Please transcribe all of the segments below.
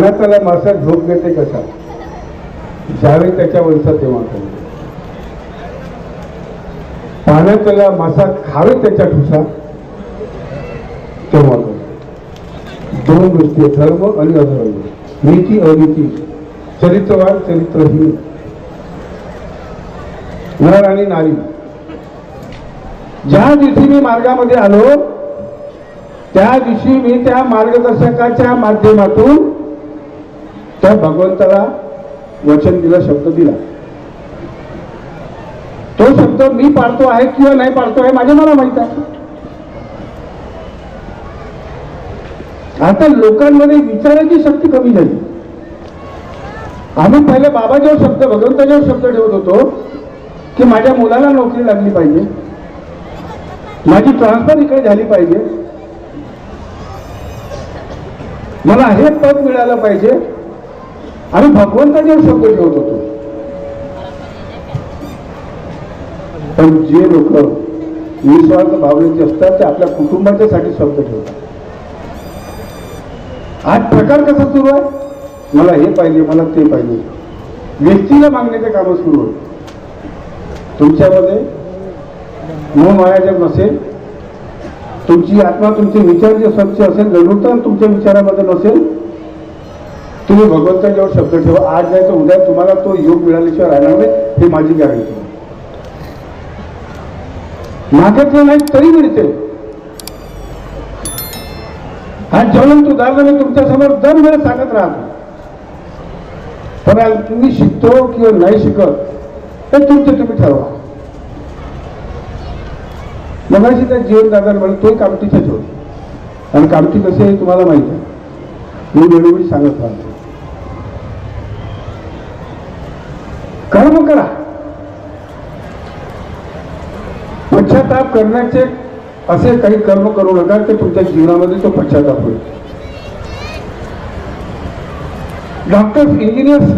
पाण्यातला मासा झोप घेते कसा? ज्यावेळी त्याच्या वंशात तेव्हा खाली. पाण्यातला मासा खावे त्याच्या ठुसा तेव्हा दोन गोष्टी धर्म आणि अधर्म. नीती अनिती. चरित्रवान चरित्रहीन. नर आणि नारी. ज्या दिवशी मी मार्गामध्ये आलो त्या दिवशी मी त्या मार्गदर्शकाच्या माध्यमातून त्या भगवंताला वचन दिला शब्द दिला. तो शब्द मी पाळतो आहे किंवा नाही पाळतो आहे माझ्या मला माहीत आहे. आता लोकांमध्ये विचारायची शक्ती कमी झाली. आम्ही पहिले बाबाजेवर शब्द भगवंताजेवर शब्द ठेवत होतो की माझ्या मुलाला नोकरी लागली पाहिजे. माझी ट्रान्सफर इकडे झाली पाहिजे. मला हे पद मिळालं पाहिजे. आणि भगवंताच्यावर शब्द ठेवत होतो. पण जे लोक निस्वार्थ भावनेचे असतात ते आपल्या कुटुंबाच्यासाठी शब्द ठेवतात. आज प्रकार कसा सुरू आहे? मला हे पाहिजे मला ते पाहिजे. व्यक्तीला मागण्याचे कामं सुरू आहे तुमच्यामध्ये मोह माया नसेल तुमची आत्मा तुमचे विचार जे स्वच्छ असेल गढूळता तुमच्या विचारामध्ये नसेल तुम्ही भगवंताच्यावर शब्द ठेवा. आज नाही तर उद्या तुम्हाला तो योग मिळाल्याशिवाय राहणार नाही हे माझी गॅरंटी मागितलं नाही तरी मिळते. हा ज्वलंत दादा मी तुमच्यासमोर दरवेळेस सांगत राहतो. पण तुम्ही शिकतो किंवा नाही शिकत हे तुमचे तुम्ही ठरवा. मगाशी त्या जीवन दादा म्हणे तोही कामटीच्याच होती आणि कामटी कसे आहे तुम्हाला माहिती आहे. मी वेळोवेळी सांगत राहतो. कर्म करा. पश्चाताप करण्याचे असे काही कर्म करू नका की तुमच्या जीवनामध्ये तो पश्चाताप होईल. Doctors engineers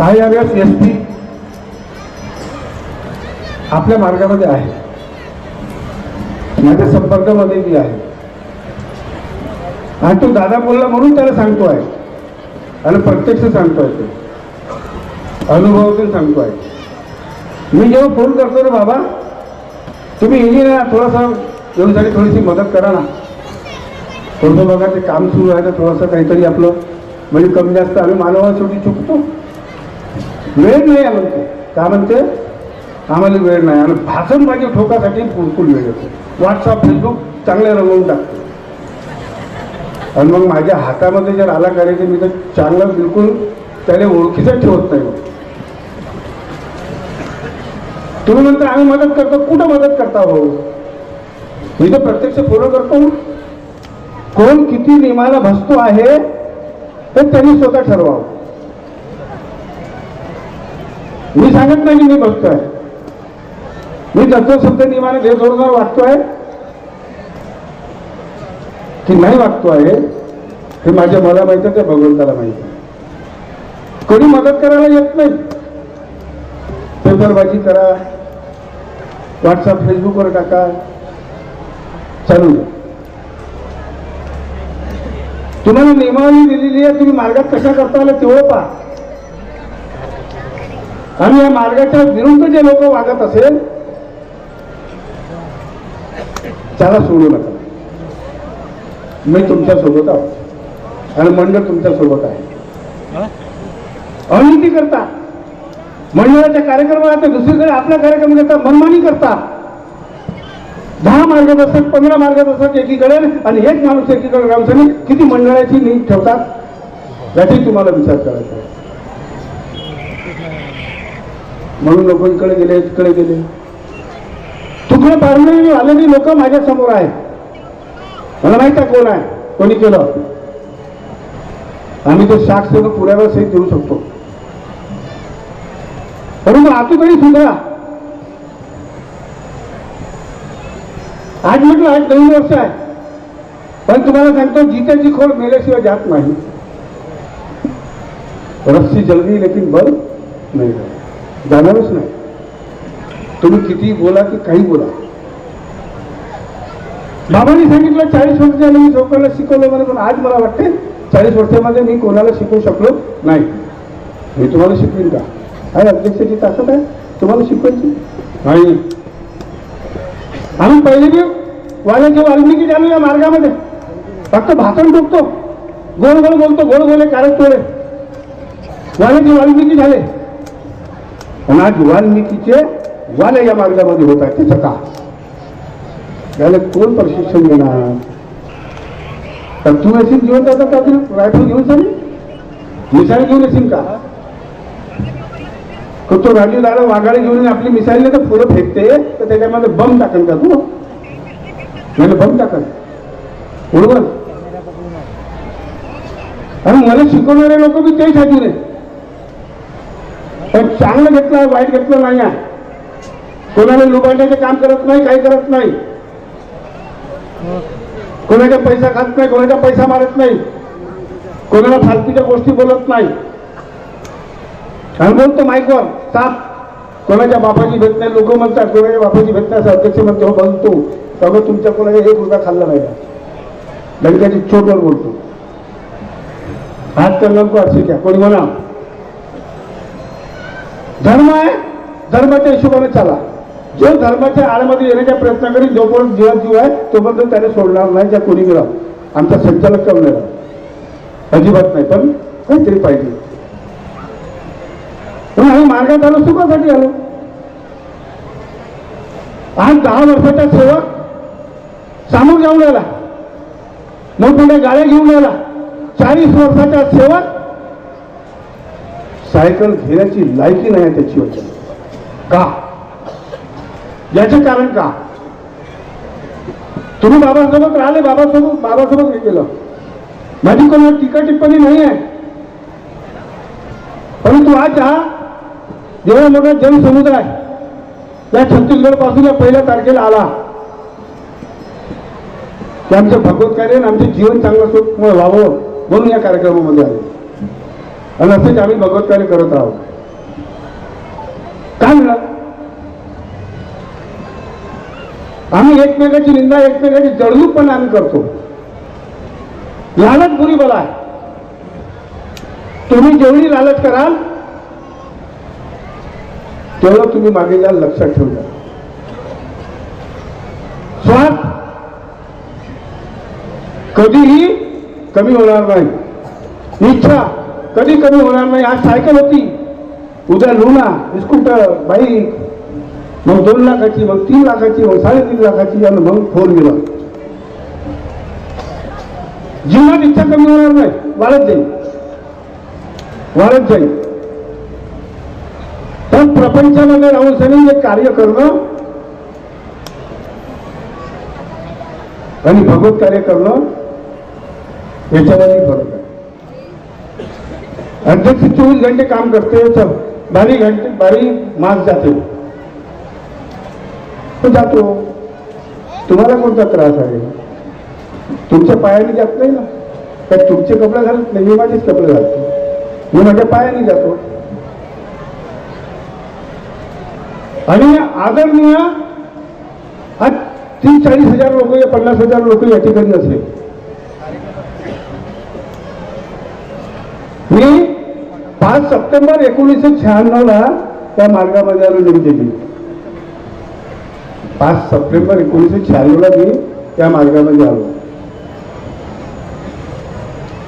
I R S S P आपल्या मार्गामध्ये आहे. माझ्या संपर्कामध्ये बी आहे. आणि तो दादा बोलला म्हणून त्याला सांगतो आहे. आणि प्रत्यक्ष सांगतोय ते. अनुभवातून आहे मी जेव्हा फोन करतो ना बाबा तुम्ही इंजिनियर थोडासा येऊनसाठी थोडीशी मदत करा ना. थोडंसं बघा ते काम सुरू आहे ना थोडंसं काहीतरी आपलं म्हणजे कमी जास्त आम्ही मानवा शेवटी चुकतो. वेळ नाही आहे काय का म्हणते? आम्हाला वेळ नाही. आणि भाषण माझ्या ठोकासाठी बिलकुल वेळ येतो. व्हॉट्सअप फेसबुक चांगले रंगवून टाकतो. आणि मग माझ्या हातामध्ये जर आला करायचं मी तर चांगलं बिलकुल त्याला ओळखीचं ठेवत नाही. तुम्ही म्हणता आम्ही मदत करतो. कुठं मदत करता भाऊ? मी तर प्रत्यक्ष फॉलो करतो. कोण किती नियमाला भसतो आहे हे त्यांनी स्वतः ठरवावं. मी सांगत नाही की मी बसतोय. मी तत्वशुद्ध देव जोरदार वाटतोय की नाही वागतो आहे हे माझ्या मला माहिती आहे, ते भगवंताला माहिती आहे. कोणी मदत करायला येत नाही. पेपरबाजी करा व्हॉट्सअप फेसबुकवर टाका चालू द्या. तुम्हाला नियमावली दिलेली आहे तुम्ही मार्गात कशा करता आला तेवढं पहा. आणि या मार्गाच्या विरुद्ध जे लोक वागत असेल त्याला सोडू नका. मी तुमच्यासोबत आहोत आणि मंडळ तुमच्यासोबत आहे अनिती करता. मंडळाच्या कार्यक्रमात दुसरीकडे आपला कार्यक्रम करता मनमानी करता. दहा मार्गदर्शक पंधरा मार्गदर्शक एकीकडे आणि एक माणूस एकीकडे रामसनी किती मंडळाची नीट ठेवतात? याची तुम्हाला विचार करायचा आहे. म्हणून लोक इकडे गेले तिकडे गेले. तुकडे पारणे आलेली लोक माझ्यासमोर आहेत. मला माहीत आहे कोण आहे? कोणी केलं? आम्ही तो साक्ष पुऱ्यावर सहित देऊ शकतो. परंतु आतूनही सुधरा आज म्हटलं आज नवीन वर्ष आहे. पण तुम्हाला सांगतो जित्याची खोड मेल्याशिवाय जात नाही. रस्सी जल्दी लेकिन बल नाही जाणारच नाही. तुम्ही किती बोला की काही बोला. बाबांनी सांगितलं चाळीस वर्षाला मी लोकांना शिकवलं मला पण आज मला वाटते चाळीस वर्षामध्ये मी कोणाला शिकवू शकलो नाही. मी तुम्हाला शिकवीन का? आहे अध्यक्षाची ताकद आहे? तुम्हाला शिकवायची? नाही. आम्ही पहिले बी वाल्याचे वाल्मिकी झालो या मार्गामध्ये. फक्त भाषण टोकतो गोड गोड बोलतो गोड गोले कारक तोडे. वाल्याचे वाल्मिकी झाले. पण आज वाल्मिकीचे वाल्या या मार्गामध्ये होत आहेत त्याचं का? याला कोण प्रशिक्षण देणार? तर तू येशील घेऊन आता का रायफल घेऊन सांग मिसाईल घेऊन येशील का? तो राजू दादा वाघाडी घेऊन आपली मिसाईल तर पुढं फेकते तर त्याच्यामध्ये बम टाकन का तू? मला बम टाकन. बरोबर? अरे मला शिकवणारे लोक बी तेच हाती नाही पण चांगलं घेतलं वाईट घेतलं नाही कोणाला लुबाडण्याचे काम करत नाही काही करत नाही. कोणाचा पैसा खात नाही कोणाचा पैसा मारत नाही. कोणाला फालतीच्या गोष्टी बोलत नाही. आणि बोलतो माईकवर साप. कोणाच्या बापाची भेट नाही लोक म्हणतात कोणाच्या बापाची भेट नाही असं अध्यक्ष म्हणतो हो बोलतो सगळं तुमच्या कोणाच्या एक रुपया खाल्ला नाही. का लंकाची चोटवर बोलतो. हात करणार को असे घ्या कोणी म्हणा धर्म आहे धर्माच्या हिशोबाने चाला. जो धर्माच्या आळमध्ये येण्याचा प्रयत्न करीत जोपर्यंत जीवन जीव आहे तोपर्यंत त्याने सोडणार नाही त्या कोणी आमचा संचालक कळणार अजिबात नाही पण काहीतरी पाहिजे. पण आम्ही मार्गात आलो सुखासाठी आलो. आज दहा वर्षाचा सेवक सामोर जाऊन आला मोठमोठ्या गाड्या घेऊन आला चाळीस वर्षाचा सेवक सायकल घेण्याची लायकी नाही त्याची. वचन का? याचे कारण का? तुम्ही बाबासोबत राहिले बाबासोबत बाबासोबत हे केलं. माझी कोणावर टीका टिप्पणी नाही आहे परंतु आज हा जेवढा मोठा जनसमुदाय या छत्तीसगडपासून या पहिल्या तारखेला आला. ते आमचं भगवत कार्य आणि आमचे जीवन चांगलं सुखमय व्हावं म्हणून या कार्यक्रमामध्ये आले. आणि असंच आम्ही भगवत कार्य करत आहोत. काय मिळालं आम्ही एकमेकाची निंदा एकमेकाची जळणूक पण आम्ही करतो. लालच बुरी बला तुम्ही जेवढी लालच कराल तेवढं तुम्ही मागे जाल लक्षात ठेवलं स्वार्थ कधीही कमी होणार नाही. इच्छा कधी कमी होणार नाही. आज सायकल होती. उद्या लुना स्कूटर बाईक मग दोन लाखाची मग तीन लाखाची मग साडेतीन लाखाची आणि मग फोर व्हीलर. जीवनात इच्छा कमी होणार नाही. वाढत जाईल. वाढत जाईल. पण प्रपंचामध्ये राहून सनी एक कार्य करणं आणि भगवत कार्य करणं याच्यामध्ये फरक आहे अध्यक्ष चोवीस घंटे काम करते चल बारी घंटे बारी मास जाते. जातो. तुम्हाला कोणता त्रास आहे? तुमच्या पायाने जात नाही ना? तर तुमचे कपडे घालत नाही मी माझेच कपडे घालतो. मी माझ्या पायाने जातो. आणि आदरणीय आज तीस चाळीस हजार लोक या पन्नास हजार लोक या ठिकाणी असेल. मी पाच सप्टेंबर एकोणीसशे शहाण्णव ला त्या मार्गामध्ये आलो नेमकेली पाच सप्टेंबर एकोणीसशे शहाण्णवला मी त्या मार्गामध्ये आलो.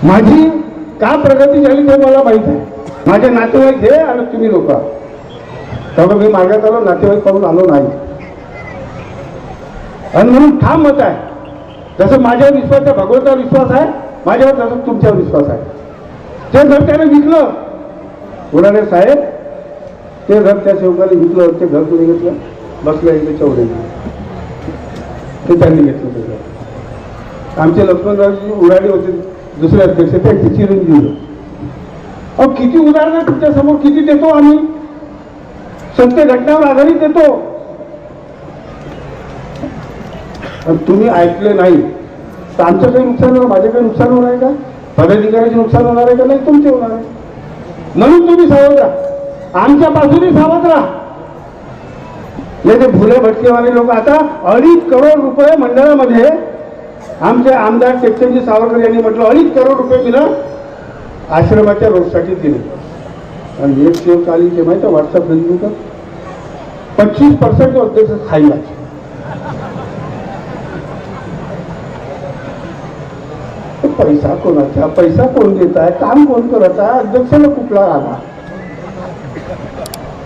माझी का प्रगती झाली ते मला माहीत आहे. माझे नातेवाईक हे आणि तुम्ही लोक. त्यामुळे मी मार्गात आलो नातेवाईक पाहून आलो नाही. आणि म्हणून ठाम मत आहे. जसं माझ्यावर विश्वास आहे भगवंतावर विश्वास आहे माझ्यावर तसं तुमच्यावर विश्वास आहे. ते घर त्याने विकलं उडाणे साहेब ते घर त्या सेवकाने विकलं ते घर कोणी घेतलं. बसल्या इथे चौडे ते त्यांनी घेतलं त्याचं आमचे लक्ष्मणरावजी उराडे होते दुसरे अध्यक्ष त्यांची चिरंजीव. अहो किती उदाहरणं तुमच्यासमोर किती देतो आम्ही? सत्य घटनावर आधारित देतो. पण तुम्ही ऐकले नाही. तर आमचं काही नुकसान होणार माझे काही नुकसान होणार आहे का? पदाधिकाऱ्याचे नुकसान होणार आहे का? नाही तुमचे होणार आहे. म्हणून तुम्ही सावध राहा. आमच्यापासूनही सावध राहा. हे ते भुले भटकेवाले लोक आता अडीच करोड रुपये मंडळामध्ये आमचे आमदार टेकचंदजी सावरकर यांनी म्हटलं अडीच करोड रुपये दिलं आश्रमाच्या रोजसाठी दिले. आणि एक शेव चाली ते माहिती व्हॉट्सअप फेसबुक पंचवीस पर्सेंट अध्यक्ष खाईला पैसा कोणाचा? पैसा कोण देत आहे? काम कोण करत आहे? अध्यक्षाला कुठला आला?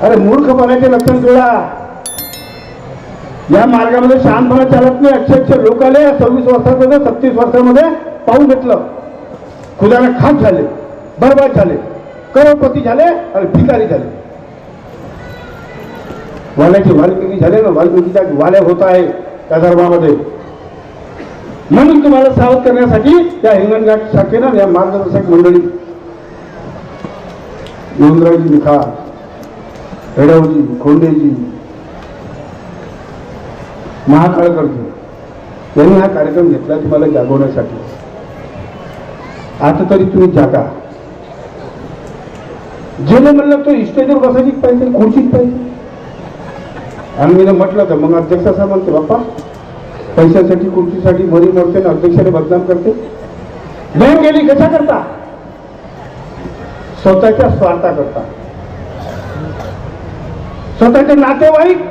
अरे मूर्खपणाचे लक्षण सोडा या मार्गामध्ये शहाणपणा चालत नाही. अक्षरशः लोक आले सव्वीस वर्षामध्ये सत्तीस वर्षामध्ये पाहून घेतलं. खुदाने खास झाले बरबाद झाले करोडपती झाले आणि भिकारी झाले. वाल्याची वाल्मिकी झाले ना वाल्मिकीच्या वाल्या होत आहे त्या धर्मामध्ये म्हणून तुम्हाला सावध करण्यासाठी त्या हिंगणघाट शाखेनं या मार्गदर्शक मंडळी योगरावजी मिखा रेडावजी खोंडेजी महाकाळकरजी यांनी हा कार्यक्रम घेतला तुम्हाला जागवण्यासाठी. आता तरी तुम्ही जागा. जेने म्हणलं तो स्टेजवर बसायचीच पाहिजे खुर्चीच पाहिजे. आणि मी म्हटलं तर मग अध्यक्ष असा म्हणते बाप्पा पैशासाठी खुर्चीसाठी मरी मरते ना अध्यक्षाने बदनाम करते. बँक गेली कशा करता? स्वतःच्या स्वार्था करता स्वतःचे नातेवाईक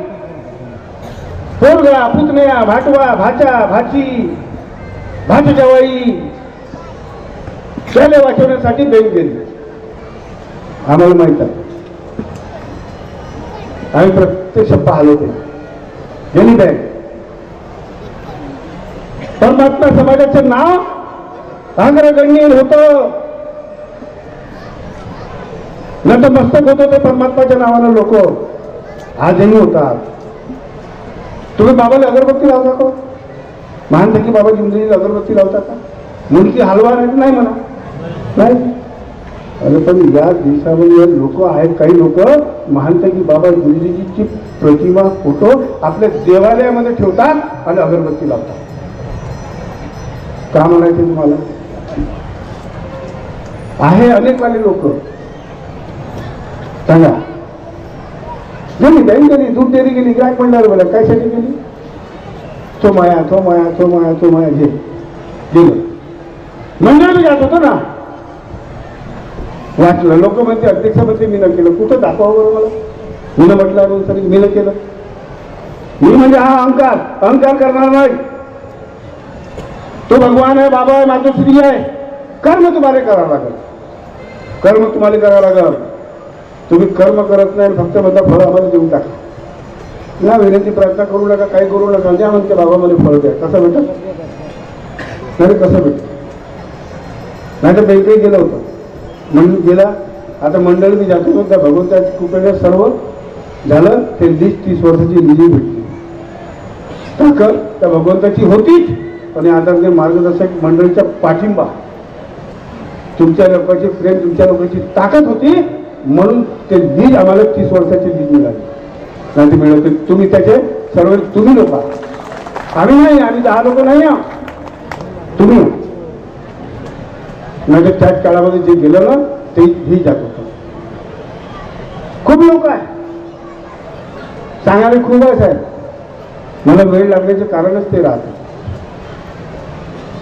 पोरगा पुतण्या भाटवा भाचा भाची भाजी जवाई. त्याला वाचवण्यासाठी बँक गेली. आम्हाला माहीत आहे. आम्ही प्रत्यक्ष पाहलो ते गेली बँक. परमात्मा समाजाचं नाव अग्रगण्य होतं. नतमस्तक होतं ते परमात्माच्या नावानं लोक आजही होतात. तुम्ही बाबाला अगरबत्ती लावता का? महान की बाबा जिंदगीला अगरबत्ती लावता का? मुलगी हलवा नाही म्हणा. नाही? अरे पण या देशामध्ये लोक आहेत काही लोक महानतकी बाबा गुरुजीची प्रतिमा फोटो आपल्या देवालयामध्ये ठेवतात आणि अगरबत्ती लावतात. का म्हणायचे तुम्हाला? आहे अनेकवाले लोक. सांगा. गेली बँक गेली दूध डेअरी गेली ग्राहक म्हणणार मला कायसाठी गेली तो माया तो माया तो माया तो माया घे. गेलं मंडळाला जात होतो ना. वाचलं लोक म्हणते अध्यक्षामध्ये मी न केलं. कुठं दाखवा बरं मला? मी न म्हटलं म्हणून सरी मी न केलं. मी म्हणजे हा अहंकार. अहंकार करणार नाही. तो भगवान आहे बाबा आहे मातोश्री आहे. कर्म तुम्हाला करावं लागेल. कर्म तुम्हाला करावं लागेल. तुम्ही कर्म करत नाही आणि फक्त म्हणता फळ आम्हाला देऊन टाका. ना विनंती प्रार्थना करू नका काही करू नका. द्या म्हणते बाबा मला फळ द्या. कसं भेटत नाही कसं भेटत नाही तर बँकेत गेलं होतं. म्हणून गेला. आता मंडळी मी जातो त्या भगवंताच्या कृपेने सर्व झालं. ते वीस तीस वर्षाची निधी भेटली. ताकद त्या भगवंताची होतीच पण आता ते मार्गदर्शक मंडळीचा पाठिंबा. तुमच्या लोकांची प्रेम तुमच्या लोकांची ताकद होती. म्हणून ते लीज आम्हाला तीस वर्षाची लीज मिळाली. नाही मिळवते. तुम्ही त्याचे सर्व तुम्ही लोक आहात. आम्ही नाही आम्ही दहा लोक नाही आहोत. तुम्ही म्हणजे त्याच काळामध्ये जे गेलं ना ते ही जात होतं. खूप लोक आहे सांगायला खूप आहे साहेब. मला वेळ लागण्याचे कारणच ते राहत.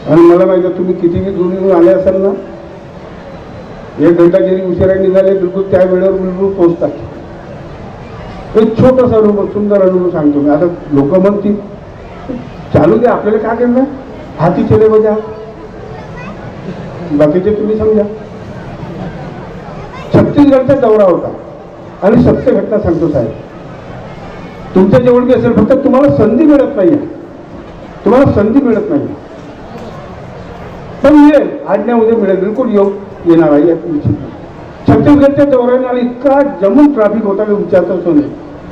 आणि मला माहिती आहे, तुम्ही कितीही दुरून आले असाल ना एक घंटा जरी उशिरा निघाले बिलकुल त्या वेळेवर बिलकुल पोहोचतात. एक छोटासा अनुभव सुंदर अनुभव सांगतो मी. आता लोक म्हणतील चालू द्या आपल्याला काय करणार? हाती चले बजा बाकीचे तुम्ही समजा. छत्तीसगडचा दौरा होता. आणि सत्य घटना सांगतो साहेब. तुमच्या जेवढी असेल फक्त तुम्हाला संधी मिळत नाही तुम्हाला संधी मिळत नाही पण मिळेल आज्ञा उद्या मिळेल. बिलकुल योग येणार आहे यात निश्चित छत्तीसगडच्या दौऱ्याने इतका जमून ट्रॅफिक होता की विचारतच नाही.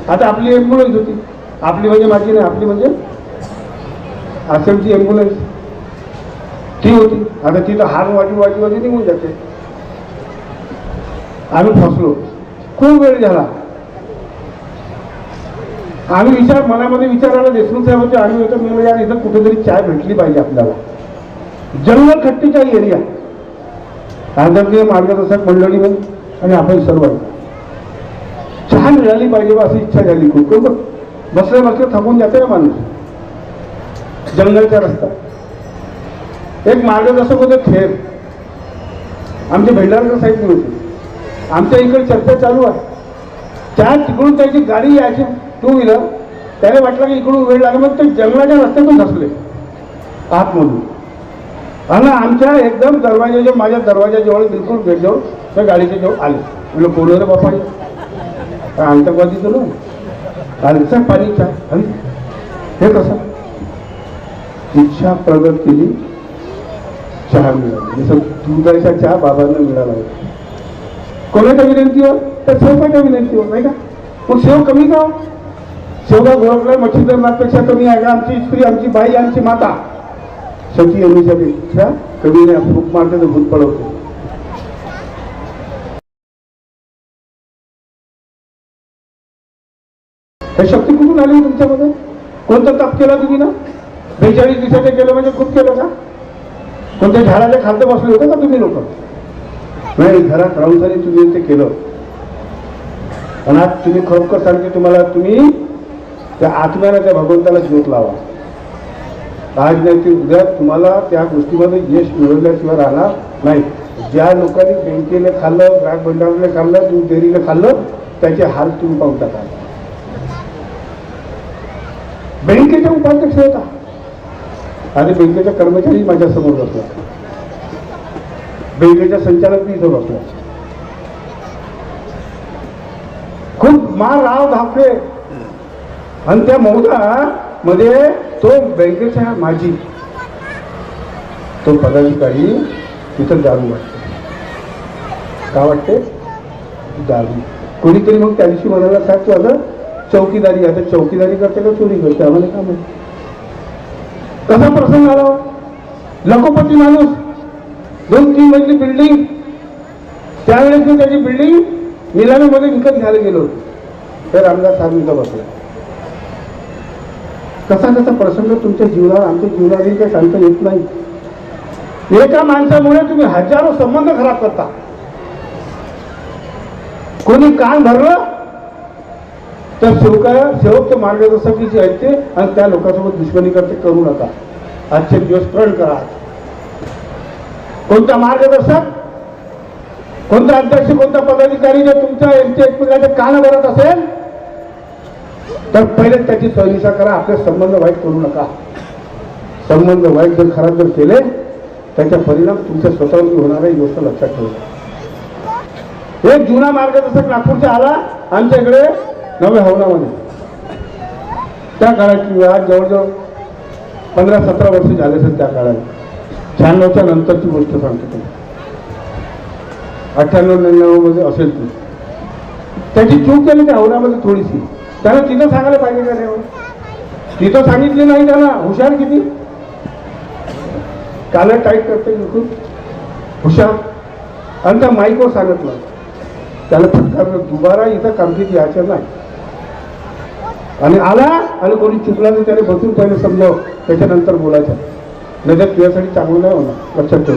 आता आपली ॲम्ब्युलन्स होती. आपली म्हणजे माझी नाही आपली म्हणजे आसामची ॲम्ब्युलन्स ती होती. आता तिथं हार वाजी वाजी वाजी निघून जाते. आम्ही फसलो. खूप वेळ झाला. आम्ही विचार मनामध्ये विचार आला देशमुख साहेब होते आम्ही होतो मी म्हणजे यार इथं कुठेतरी चाय भेटली पाहिजे आपल्याला. जंगल खट्टीचा एरिया. आदरणीय मार्गदर्शक मंडळी आणि आपण सर्व चहा मिळाली पाहिजे अशी इच्छा झाली खूप. बघ बसल्या बसल्या थकून जाते ना माणूस. जंगलचा रस्ता. एक मार्गदर्शक होते खेळ आमचे भेंडारकर साहेब होते. आमच्या इकडे चर्चा चालू आहे. त्या तिकडून त्याची गाडी यायची टू व्हीलर त्याने वाटलं की इकडून वेळ लागला मग ते जंगलाच्या रस्त्यातून धसले. आतमधून. आणि आमच्या एकदम दरवाजाच्या माझ्या दरवाजाजवळ बिलकुल भेटजवळ त्या गाडीच्या जवळ आले. म्हणलं बोलू रे बापा काय आतंकवादी तुला आले सर पाणी चहा. अरे हे कसं इच्छा प्रगत केली चहा मिळाली. जसं दुधाचा चहा बाबांना मिळाला होता. कोणाच्या विनंतीवर? त्या सेवकाच्या विनंतीवर नाही का? मग सेव कमी का? शेवगा गोळकला मच्छीधरनाथपेक्षा कमी आहे का? आमची स्त्री आमची बाई आमची माता. सती यांनीच्या पेक्षा कवीने भूक मारते तर भूत पळवतो हे शक्ती कुठून आली तुमच्यामध्ये? कोणता ताप केला तुम्ही ना? बेचाळीस दिवसाचे केलं म्हणजे खूप केलं का कोणत्या झाडाच्या खालतं बसले होते का तुम्ही लोक? नाही घरात राहून तरी तुम्ही ते केलं. आणि आज तुम्ही खरोखर सांगते तुम्हाला तुम्ही त्या आत्म्याला त्या भगवंताला ज्योत लावा. आज नाही ते उद्या तुम्हाला त्या गोष्टीमध्ये यश मिळवल्याशिवाय राहणार नाही. ज्या लोकांनी बँकेने खाल्लं ग्राहक भंडाराने खाल्लं दूध डेअरीने खाल्लं त्याचे हाल तुम्ही पाहून टाका बँकेच्या उपाध्यक्ष होता. आणि बँकेचा कर्मचारी माझ्यासमोर बसला. बँकेच्या संचालक मी इथं बसला. खूप मा राव धापले आणि त्या मौदा मध्ये तो बँकेचा माजी तो पदाधिकारी तिथं दारू वाटते. का वाटते? दारू कोणीतरी मग त्या दिवशी म्हणाला साहेब तू आता चौकीदारी आता चौकीदारी करते का चोरी करते? आम्हाला काम माहिती? कसा प्रसंग आला? लखोपती माणूस दोन तीन मजली बिल्डिंग त्यावेळेस मी त्याची बिल्डिंग निलामीमध्ये विकत घ्यायला गेलो तर आमदार साहेब इथं बसला. कसा कसा प्रसंग तुमच्या जीवनावर आमच्या जीवनावरील काही सांगता येत नाही. एका माणसामुळे तुम्ही हजारो संबंध खराब करता. कोणी कान भरलं तर सेवका सेवक मार्गदर्शकीची ऐकते आणि त्या लोकांसोबत दुश्मनी करते करू नका. आजचे दिवस प्रण करा. कोणता मार्गदर्शक कोणता अध्यक्ष कोणता पदाधिकारी जर तुमच्या यांच्या एकमेकांचे कान भरत असेल तर पहिले त्याची सहनिशा करा आपले संबंध वाईट करू नका. संबंध वाईट जर खराब जर केले त्याचा परिणाम तुमच्या स्वतःवरती होणार आहे गोष्ट लक्षात ठेवा. एक जुना मार्ग मार्गदर्शक नागपूरचा आला आमच्या इकडे नव्या हवनामध्ये. त्या काळाची आज जवळजवळ पंधरा सतरा वर्ष झाले असेल त्या काळात. शहाण्णवच्या नंतरची गोष्ट सांगतो तुम्ही अठ्ठ्याण्णव नव्याण्णवमध्ये असेल ती. त्याची चूक केली त्या हवनामध्ये थोडीशी. त्यानं तिथं सांगायला पाहिजे का नाही हो? तिथं सांगितले नाही त्याला. हुशार किती? काल टाईट करते बिलकुल हुशार. आणि त्या माईकवर सांगितलं त्याला फटकारलं दुबारा इथं कामगिरी यायचं नाही. आणि आला आणि कोणी चुकला तर त्याने बसून पहिले समजावं. त्याच्यानंतर बोलायचं. नाही तर तुझ्यासाठी चांगलं नाही होणार. लक्षात ठेव.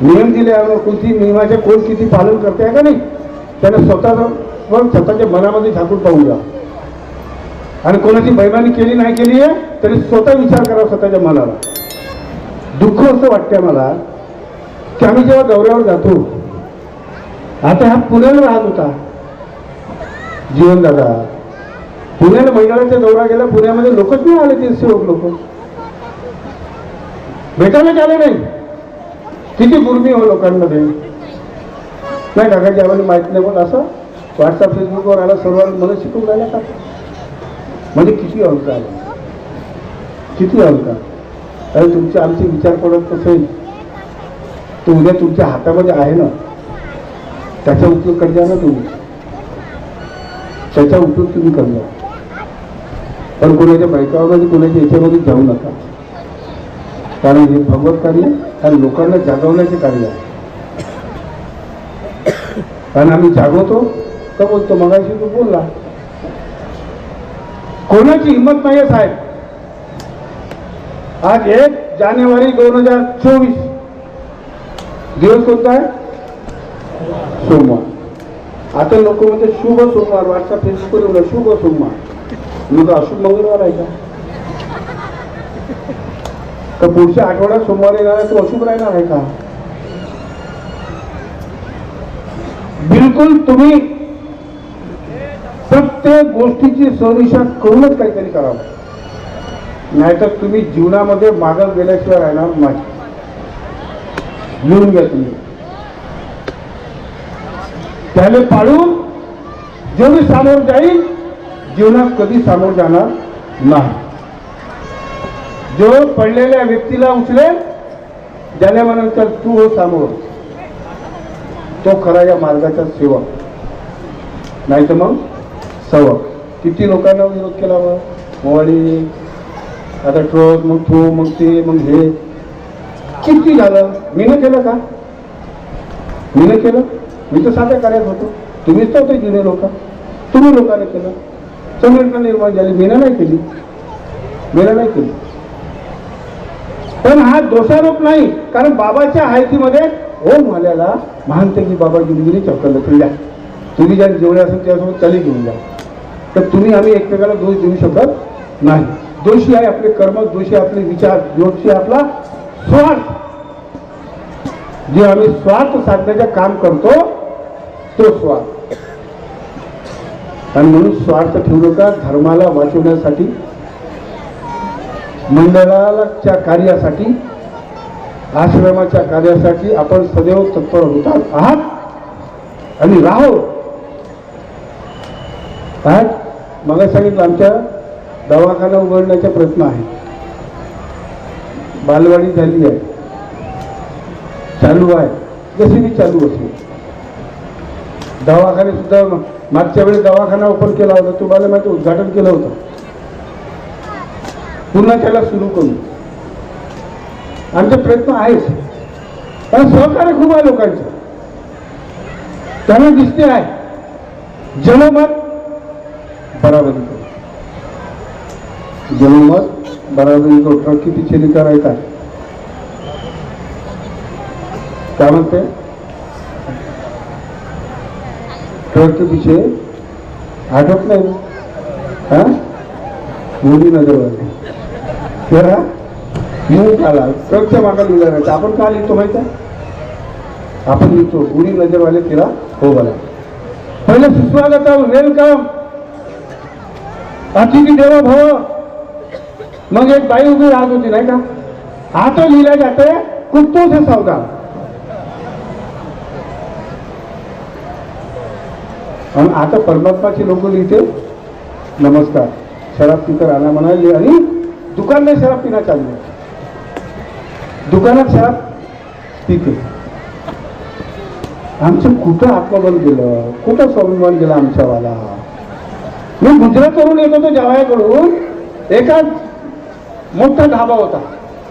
नियम दिले आहे कोणती नियमाचे कोण किती पालन करते का नाही? त्याने स्वतः पण स्वतःच्या मनामध्ये झाकून पाहूया. आणि कोणाची बैमानी केली नाही केली आहे तरी स्वतः विचार करा स्वतःच्या मनाला. दुःख असं वाटतंय मला की आम्ही जेव्हा दौऱ्यावर जातो आता हा पुण्याला राहत होता. जीवन दादा पुण्याला मंडळाचा दौरा गेला पुण्यामध्ये लोकच नाही आले ते सेवक लोक. भेटायलाच आले नाही. किती गुर्मी हो लोकांमध्ये. नाही काकाजी आम्हाला माहीत नाही पण असं. व्हॉट्सअप फेसबुकवर आला सर्व मला शिकवून राहिला का? म्हणजे किती अंक आले किती अंक अरे तुमचे आमचे विचार पडत नसेल? तो उद्या तुमच्या हातामध्ये आहे ना? त्याचा उपयोग करजा ना तुम्ही. त्याचा उपयोग तुम्ही करजा. पण कोणाच्या बायकामध्ये कोणाच्या याच्यामध्ये जाऊ नका. कारण हे भगवत कार्य आणि लोकांना जागवण्याचे कार्य आहे. कारण आम्ही जागवतो का बोलतो? मगाशी तू बोलला. कोणाची हिंमत नाही आहे साहेब? आज एक जानेवारी दोन हजार चोवीस. दिवस कोणता आहे? सोमवार. आता लोक म्हणते शुभ सोमवार. व्हॉट्सअप फेसबुकवर एवढं शुभ सोमवार. मग अशुभ मंगळवार आहे का? तर पुढच्या आठवड्यात सोमवार येणार आहे तो अशुभ राहणार आहे का? बिलकुल तुम्ही प्रत्येक गोष्टीची सदिशा करूनच काहीतरी करावं. नाहीतर तुम्ही जीवनामध्ये मागं गेल्याशिवाय राहणार नाही. लिहून घ्या तुम्ही. त्याला पाळून जेवढी सामोर जाईल जीवनात कधी सामोर जाणार नाही. जो पडलेल्या व्यक्तीला उचलेल झाल्यानंतर तू हो सामोर. तो खरा या मार्गाचा सेवक. नाही तर मग? सवक किती लोकांना विरोध केला मग मोवाडी आता ट्रक मग तो मग ते मग हे. किती झालं? मी न केलं का? मी न केलं? मी तर साध्या कार्यात होतो. तुम्हीच तर होते जुने लोक. तुम्ही लोकांनी केलं. संघटना निर्माण झाली. मीनं नाही केली. मीनं नाही केली. पण हा दोषारोप नाही. कारण बाबाच्या हायतीमध्ये ओम आल्याला महानते की बाबा गिरगिरी चक्कर तुझ्या तुम्ही ज्या जेवढ्या असेल त्यासोबत त्याला घेऊन जा तर तुम्ही आम्ही एकमेकाला दोष देऊ शकत नाही. दोषी आहे आपले कर्म दोषी आपले विचार दोषी आपला स्वार्थ. जे आम्ही स्वार्थ साधण्याचं काम करतो तो स्वार्थ. आणि म्हणून स्वार्थ ठेवू नका धर्माला वाचवण्यासाठी मंडळाच्या कार्यासाठी आश्रमाच्या कार्यासाठी आपण सदैव तत्पर होतात आहात आणि राहो. आहात? मग सांगितलं आमच्या दवाखाना उघडण्याचा प्रयत्न आहे बालवाडी झाली आहे. चालू आहे. जशी मी चालू असेल दवाखाने सुद्धा मागच्या वेळेस दवाखाना ओपन केला होता. तुम्हाला माहिती उद्घाटन केलं होतं. पुन्हा त्याला सुरू करू. आमचे प्रयत्न आहेच पण सहकार्य खूप आहे लोकांचं. त्यांना दिसते आहे. जनमत बराबरी करू जनमत बराबरी करू ट्रक किती चिलिका करायचा? काय म्हणते? ट्रक पिछे आठवत नाही हा? मोदी नगरवाले. तेरा येऊन आला ट्रकच्या मागा लिहिला राहायचं. आपण का लिहितो माहिती आहे? आपण लिहितो. उडी नजरवाले तिला हो बोला पहिले का वेलकम अतिथी देवो भव. मग एक बाई उभी राहत होती नाही का? हा तो लिहिला जाते कुत्तो से सावधान आणि आता परमात्माची लोक लिहिते नमस्कार. शराब पिकर आला म्हणाले आणि दुकानला शराब पिना चालू दुकानात शराब पिते. आमचं कुठं आत्मबल गेलं? कुठं स्वाभिमान गेला आमच्यावाला? मी गुजरातवरून येत होतो जावयाकडून. एका मोठा ढाबा होता.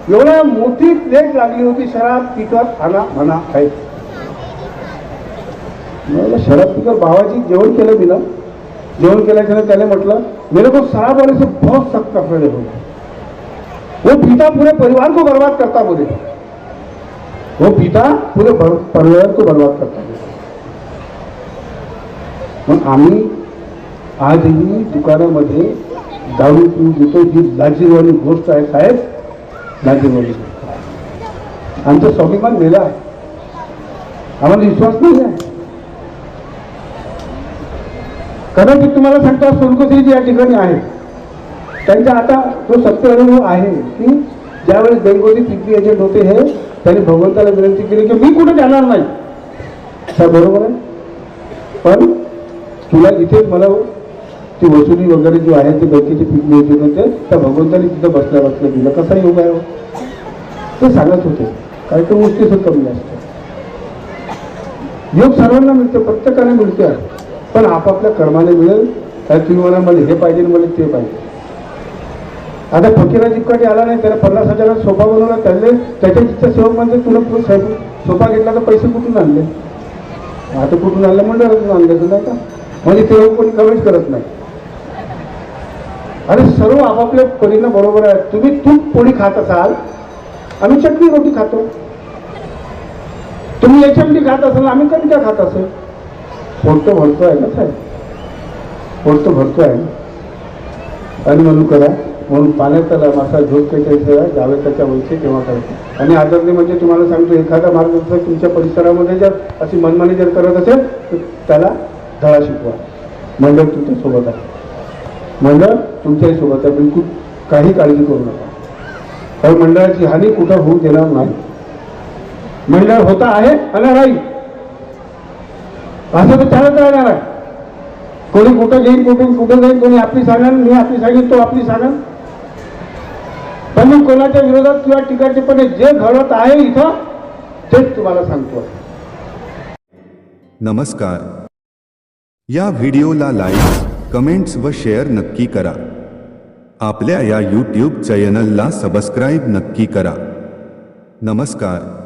एवढा मोठी प्लेट लागली होती शराब पिकत आणा म्हणा आहे मला शरद पिकर भावाची जेवण केलं मी ना जेवण केल्याच्या त्याने म्हटलं मेरे को शराब वाले से बहुत सख्त कपड़े हो. वो पीता पूरे परिवार को बर्बाद करता बोले वो पीता पूरे परिवार को बर्बाद करता मग आम्ही आजही दुकानामध्ये दारू पिऊ देतो ही लाजीवाली गोष्ट आहे साहेब. लाजीवाली आमचा स्वाभिमान गेला आहे. आम्हाला विश्वास नाही आहे. कदाचित तुम्हाला सांगता जी या ठिकाणी आहे त्यांचा आता तो सत्य अनुभव आहे की ज्यावेळेस बेंगोली पिकली एजंट होते हे त्यांनी भगवंताला विनंती केली की मी कुठे जाणार नाही. त्या बरोबर आहे. पण तुला इथेच मला ती वसुली वगैरे जी आहे ती बँकेची पीक मिळते होते त्या भगवंताने तिथं बसल्या बसल्या दिलं. कसा योग आहे हो? ते सांगत होते. काही काही गोष्टी कमी असतात. योग सर्वांना मिळते प्रत्येकाने मिळते. पण आपापल्या कर्माने मिळेल काय तुम्ही मला मला हे पाहिजे मला ते पाहिजे. आता फकीरा जिपकाठी आला नाही त्याला पन्नास हजारात सोफा बनवला त्याने त्याच्या जिथचा सेवक म्हणजे तुला साहेब सोफा घेतला तर पैसे कुठून आणले? आता कुठून आणलं? मंडळातून आणले तर नाही का? म्हणजे ते कोणी कमेंट करत नाही. अरे सर्व आपापल्या परीनं बरोबर आहे. तुम्ही तूप पोळी खात असाल आम्ही चटणी रोटी खातो. तुम्ही याच्यामध्ये खात असाल आम्ही कणक्या खात असेल. पोट तर भरतो आहे ना साहेब? पोट तर भरतो आहे ना म्हणून करा म्हणून पाण्याचा मासा झोप त्याच्या जावे त्याच्या वैसे तेव्हा करा आणि आदरणी म्हणजे तुम्हाला सांगतो एखादा मार्गदर्शक तुमच्या परिसरामध्ये जर अशी मनमानी जर करत असेल तर त्याला धडा शिकवा. म्हणजे तुमच्यासोबत आहे. मंडळ तुमच्याही सोबत आहे. बिलकुल काही काळजी करू नका. कारण मंडळाची हानी कुठं होऊ देणार नाही. मंडळ होता आहे आणि राहील. असं तर चालत राहणार आहे. कोणी कुठं घेईन कुठून कुठं जाईल कोणी आपली सांगाल मी आपली सांगेन तो आपली सांगाल. पण मी कोणाच्या विरोधात किंवा टीकाटिप्पणी जे घडत आहे इथं तेच तुम्हाला सांगतो. नमस्कार. या व्हिडिओला लाईक कमेंट्स व शेअर नक्की करा. आपल्या या यूट्यूब चॅनलला सबस्क्राईब नक्की करा. नमस्कार.